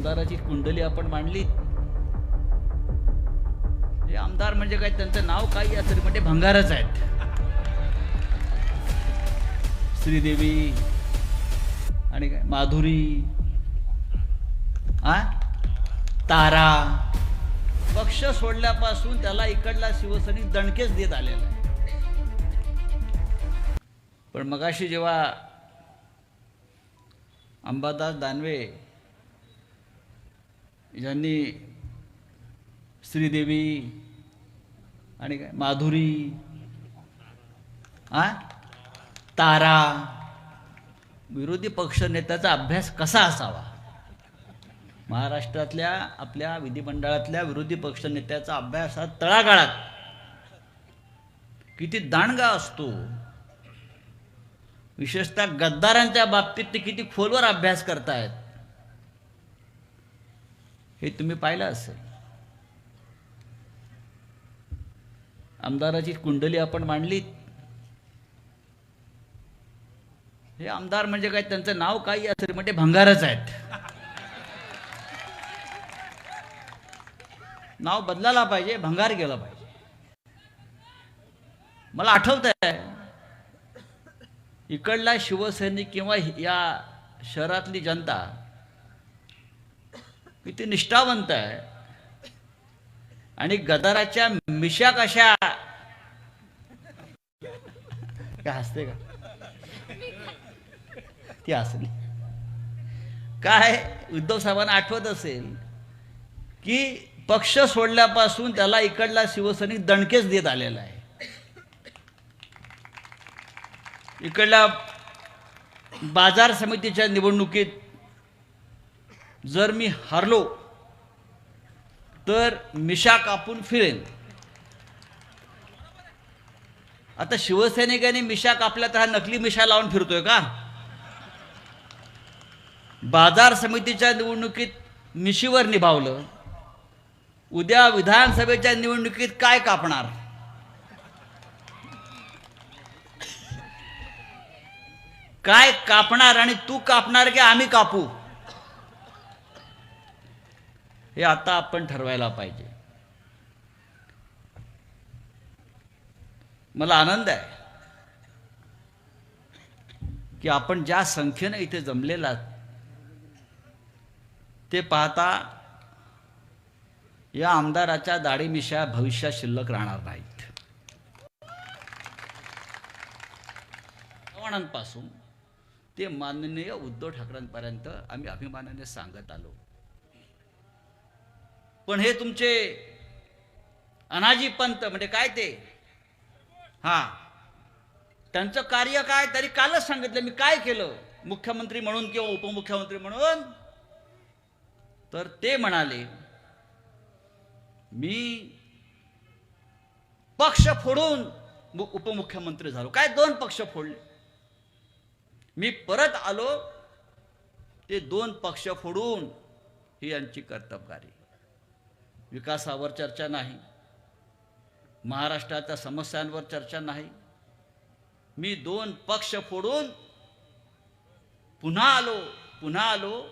आमदाराची कुंडली आपण मांडली. हे आमदार म्हणजे काय? त्यांचं नाव काही असेल म्हणजे भंगारच आहेत. श्रीदेवी आणि काय? माधुरी. आ? तारा. पक्ष सोडल्यापासून त्याला इकडला शिवसैनिक दणकेच देत आलेला आहे. पण मगाशी जेव्हा अंबादास दानवे यांनी श्रीदेवी आणि काय माधुरी आ तारा विरोधी पक्ष नेत्याचा अभ्यास कसा असावा? महाराष्ट्रातल्या आपल्या विधिमंडळातल्या विरोधी पक्ष नेत्याचा अभ्यास हा तळागाळात. किती दांडगा असतो. विशेषतः गद्दारांच्या बाबतीत ते किती खोलवर अभ्यास करतायत. हे तुम्ही पाहिलं असेल. आमदाराची कुंडली आपण मांडली हे आमदार म्हणजे काय? त्यांचं नाव काही असेल म्हणजे भंगारच आहेत. नाव बदलायला पाहिजे भंगार गेला पाहिजे. मला आठवत आहे इकडला शिवसैनिक किंवा या शहरातली जनता किती निष्ठावंत आहे. आणि गदाराच्या मिशा कशा? काय हसते का? ती हसली काय उद्धव साहेबांना आठवत असेल की पक्ष सोडल्यापासून त्याला इकडला शिवसैनिक दणकेच देत आलेला आहे. इकडल्या बाजार समितीच्या निवडणुकीत जर मी हरलो तर मिशा कापून फिरेन. आता शिवसैनिकांनी मिशा कापल्या तर हा नकली मिशा लावून फिरतोय का? बाजार समितीच्या निवडणुकीत मिशीवर निभावलं. उद्या विधानसभेच्या निवडणुकीत काय कापणार? काय कापणार आणि तू कापणार की आम्ही कापू? हे आता आपण ठरवायला पाहिजे. मला आनंद आहे की आपण ज्या संख्येनं इथे जमलेला ते पाहता या आमदाराच्या दाढीमिशा भविष्यात शिल्लक राहणार नाहीत. चव्हाणांपासून ते माननीय उद्धव ठाकरेंपर्यंत आम्ही अभिमानाने सांगत आलो. पण हे तुमचे अनाजी पंत म्हणजे काय ते? हा. त्यांचं कार्य काय? तरी कालच सांगितलं. मी काय केलं? मुख्यमंत्री म्हणून किंवा उपमुख्यमंत्री म्हणून? तर ते म्हणाले मी पक्ष फोडून उपमुख्यमंत्री झालो. काय दोन पक्ष फोडले? मी परत आलो ते दोन पक्ष फोडून ही यांची कर्तबगारी. विकासावर चर्चा नाही. महाराष्ट्राच्या समस्यांवर चर्चा नाही. मी दोन पक्ष फोडून पुन्हा आलो पुन्हा आलो.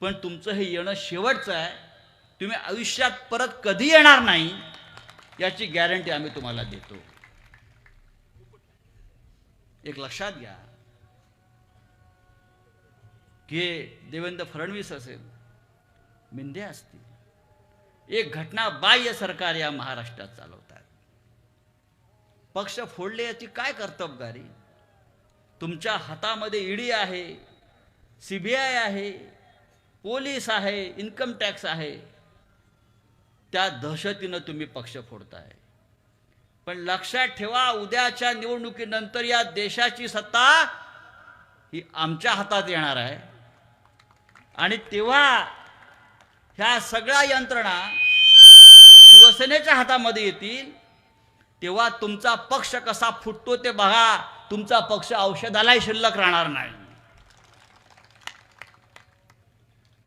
पण तुमचं हे येणं शेवटचं आहे. तुम्ही आयुष्यात परत कधी येणार नाही याची गॅरंटी आम्ही तुम्हाला देतो. एक लक्षात घ्या. की देवेंद्र फडणवीस असेल मिंदे असतील. एक घटना बाह्य सरकार या महाराष्ट्रात चालवतात. पक्ष फोडले याची काय कर्तबगारी? तुमच्या हातामध्ये ईडी आहे सीबीआय आहे पोलीस आहे इन्कम टॅक्स आहे. त्या दहशतीनं तुम्ही पक्ष फोडताय. पण लक्षात ठेवा उद्याच्या निवडणुकीनंतर या देशाची सत्ता ही आमच्या हातात येणार आहे. आणि तेव्हा ह्या सगळ्या यंत्रणा शिवसेनेच्या हातामध्ये येतील तेव्हा तुमचा पक्ष कसा फुटतो ते बघा. तुमचा पक्ष औषधालाही शिल्लक राहणार नाही.